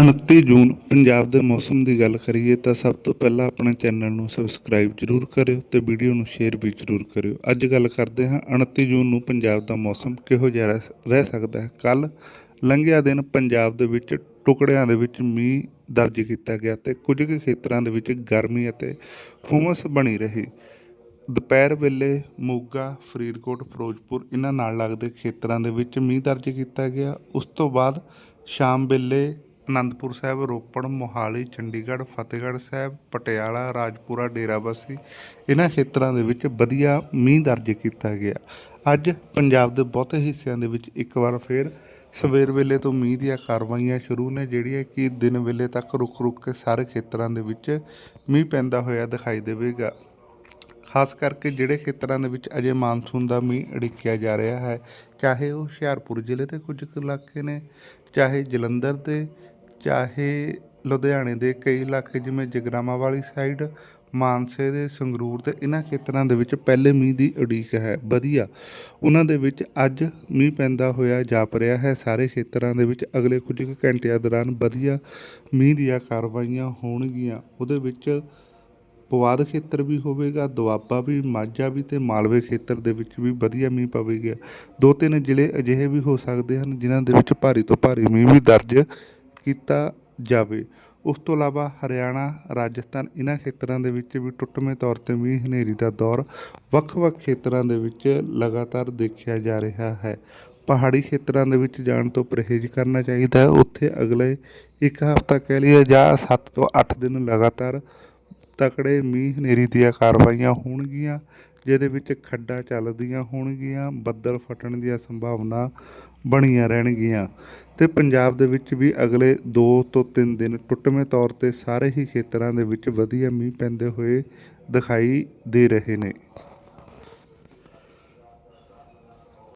29 ਜੂਨ ਪੰਜਾਬ ਦੇ ਮੌਸਮ ਦੀ ਗੱਲ ਕਰੀਏ ਤਾਂ ਸਭ ਤੋਂ ਪਹਿਲਾਂ ਆਪਣੇ ਚੈਨਲ ਨੂੰ ਸਬਸਕ੍ਰਾਈਬ ਜਰੂਰ ਕਰਿਓ ਤੇ ਵੀਡੀਓ ਨੂੰ ਸ਼ੇਅਰ ਵੀ ਜਰੂਰ ਕਰਿਓ। ਅੱਜ ਗੱਲ ਕਰਦੇ ਹਾਂ 29 ਜੂਨ ਨੂੰ ਪੰਜਾਬ ਦਾ ਮੌਸਮ ਕਿਹੋ ਜਿਹਾ ਰਹਿ- ਰਹਿ ਸਕਦਾ ਹੈ। ਕੱਲ ਲੰਘਿਆ ਦਿਨ ਪੰਜਾਬ ਦੇ ਵਿੱਚ ਟੁਕੜਿਆਂ ਦੇ ਵਿੱਚ ਮੀਂਹ ਦਰਜ ਕੀਤਾ ਗਿਆ ਤੇ ਕੁਝ ਕੁ ਖੇਤਰਾਂ ਦੇ ਵਿੱਚ ਗਰਮੀ ਅਤੇ ਹੁਮਸ ਬਣੀ ਰਹੀ। ਦੁਪਹਿਰ ਵੇਲੇ ਮੋਗਾ, ਫਰੀਦਕੋਟ, ਫਿਰੋਜ਼ਪੁਰ ਇਹਨਾਂ ਨਾਲ ਲੱਗਦੇ ਖੇਤਰਾਂ ਦੇ ਵਿੱਚ ਮੀਂਹ ਦਰਜ ਕੀਤਾ ਗਿਆ। ਉਸ ਤੋਂ ਬਾਅਦ ਸ਼ਾਮ ਵੇਲੇ ਅਨੰਦਪੁਰ ਸਾਹਿਬ, ਰੋਪੜ, ਮੋਹਾਲੀ, ਚੰਡੀਗੜ੍ਹ, ਫਤਿਹਗੜ੍ਹ ਸਾਹਿਬ, ਪਟਿਆਲਾ, ਰਾਜਪੁਰਾ ਡੇਰਾਬੱਸੀ ਇਹਨਾਂ ਖੇਤਰਾਂ ਦੇ ਵਿੱਚ ਵਧੀਆ ਮੀਂਹ ਦਰਜ ਕੀਤਾ ਗਿਆ। ਅੱਜ ਪੰਜਾਬ ਦੇ ਬਹੁਤੇ ਹਿੱਸਿਆਂ ਦੇ ਵਿੱਚ ਇੱਕ ਵਾਰ ਫੇਰ ਸਵੇਰ ਵੇਲੇ ਤੋਂ ਮੀਂਹ ਦੀਆਂ ਕਾਰਵਾਈਆਂ ਸ਼ੁਰੂ ਨੇ, ਜਿਹੜੀਆਂ ਕਿ ਦਿਨ ਵੇਲੇ ਤੱਕ ਰੁਕ ਰੁਕ ਕੇ ਸਾਰੇ ਖੇਤਰਾਂ ਦੇ ਵਿੱਚ ਮੀਂਹ ਪੈਂਦਾ ਹੋਇਆ ਦਿਖਾਈ ਦੇਵੇਗਾ। ਖਾਸ ਕਰਕੇ ਜਿਹੜੇ ਖੇਤਰਾਂ ਦੇ ਵਿੱਚ ਅਜੇ ਮਾਨਸੂਨ ਦਾ ਮੀਂਹ ਅੜਿੱਕਿਆ ਜਾ ਰਿਹਾ ਹੈ, ਚਾਹੇ ਉਹ ਹੁਸ਼ਿਆਰਪੁਰ ਜ਼ਿਲ੍ਹੇ ਦੇ ਕੁਝ ਕੁ ਇਲਾਕੇ ਨੇ, ਚਾਹੇ ਜਲੰਧਰ ਦੇ ਚਾਹੇ ਲੁਧਿਆਣੇ ਦੇ ਕਈ ਇਲਾਕੇ ਜਿਵੇਂ ਜਗਰਾਵਾਂ ਵਾਲੀ ਸਾਈਡ ਮਾਨਸੇ ਦੇ ਸੰਗਰੂਰ ਦੇ ਇਹਨਾਂ ਖੇਤਰਾਂ ਦੇ ਵਿੱਚ ਪਹਿਲੇ ਮੀਂਹ ਦੀ ਉਡੀਕ ਹੈ। ਵਧੀਆ। ਉਹਨਾਂ ਦੇ ਵਿੱਚ ਅੱਜ ਮੀਂਹ ਪੈਂਦਾ ਹੋਇਆ ਜਾਪ ਰਿਹਾ ਹੈ। ਸਾਰੇ ਖੇਤਰਾਂ ਦੇ ਵਿੱਚ ਅਗਲੇ ਕੁਝ ਕੁ ਘੰਟਿਆਂ ਦੌਰਾਨ ਵਧੀਆ ਮੀਂਹ ਦੀਆਂ ਕਾਰਵਾਈਆਂ ਹੋਣਗੀਆਂ। ਉਹਦੇ ਵਿੱਚ ਪਵਾਦ ਖੇਤਰ ਵੀ ਹੋਵੇਗਾ, ਦੁਆਬਾ ਵੀ, ਮਾਝਾ ਵੀ ਤੇ ਮਾਲਵੇ ਖੇਤਰ ਦੇ ਵਿੱਚ ਵੀ ਵਧੀਆ ਮੀਂਹ ਪਵੇਗਾ। ਦੋ ਤਿੰਨ ਜ਼ਿਲ੍ਹੇ ਅਜਿਹੇ ਵੀ ਹੋ ਸਕਦੇ ਹਨ ਜਿਨ੍ਹਾਂ ਦੇ ਵਿੱਚ ਭਾਰੀ ਤੋਂ ਭਾਰੀ ਮੀਂਹ ਵੀ ਦਰਜ ਕੀਤਾ ਜਾਵੇ। ਉਸ ਤੋਂ ਇਲਾਵਾ ਹਰਿਆਣਾ, ਰਾਜਸਥਾਨ ਇਹਨਾਂ ਖੇਤਰਾਂ ਦੇ ਵਿੱਚ ਵੀ ਟੁੱਟਵੇਂ ਤੌਰ ਤੇ ਮੀਂਹ ਹਨੇਰੀ ਦਾ ਦੌਰ ਵੱਖ-ਵੱਖ ਖੇਤਰਾਂ ਦੇ ਵਿੱਚ ਲਗਾਤਾਰ ਦੇਖਿਆ ਜਾ ਰਿਹਾ ਹੈ। ਪਹਾੜੀ ਖੇਤਰਾਂ ਦੇ ਵਿੱਚ ਜਾਣ ਤੋਂ ਪਰਹੇਜ਼ ਕਰਨਾ ਚਾਹੀਦਾ ਹੈ। ਉੱਥੇ ਅਗਲੇ ਇੱਕ ਹਫ਼ਤਾ ਕਹਿ ਲਈਏ ਜਾਂ 7 ਤੋਂ 8 ਦਿਨ ਲਗਾਤਾਰ ਤਕੜੇ ਮੀਂਹ ਹਨੇਰੀ ਦੀਆਂ ਕਾਰਵਾਈਆਂ ਹੋਣਗੀਆਂ। ਜਿਹਦੇ ਵਿੱਚ ਖੱਡਾਂ ਚੱਲਦੀਆਂ ਹੋਣਗੀਆਂ, ਬੱਦਲ ਫਟਣ ਦੀਆਂ ਸੰਭਾਵਨਾ ਬਣੀਆਂ ਰਹਿਣਗੀਆਂ। ਤੇ ਪੰਜਾਬ ਦੇ ਵਿੱਚ ਵੀ ਅਗਲੇ 2 ਤੋਂ 3 ਦਿਨ ਟੁੱਟਵੇਂ ਤੌਰ ਤੇ ਸਾਰੇ ਹੀ ਖੇਤਰਾਂ ਦੇ ਵਿੱਚ ਵਧੀਆ ਮੀਂਹ ਪੈਂਦੇ ਹੋਏ ਦਿਖਾਈ ਦੇ ਰਹੇ ਨੇ।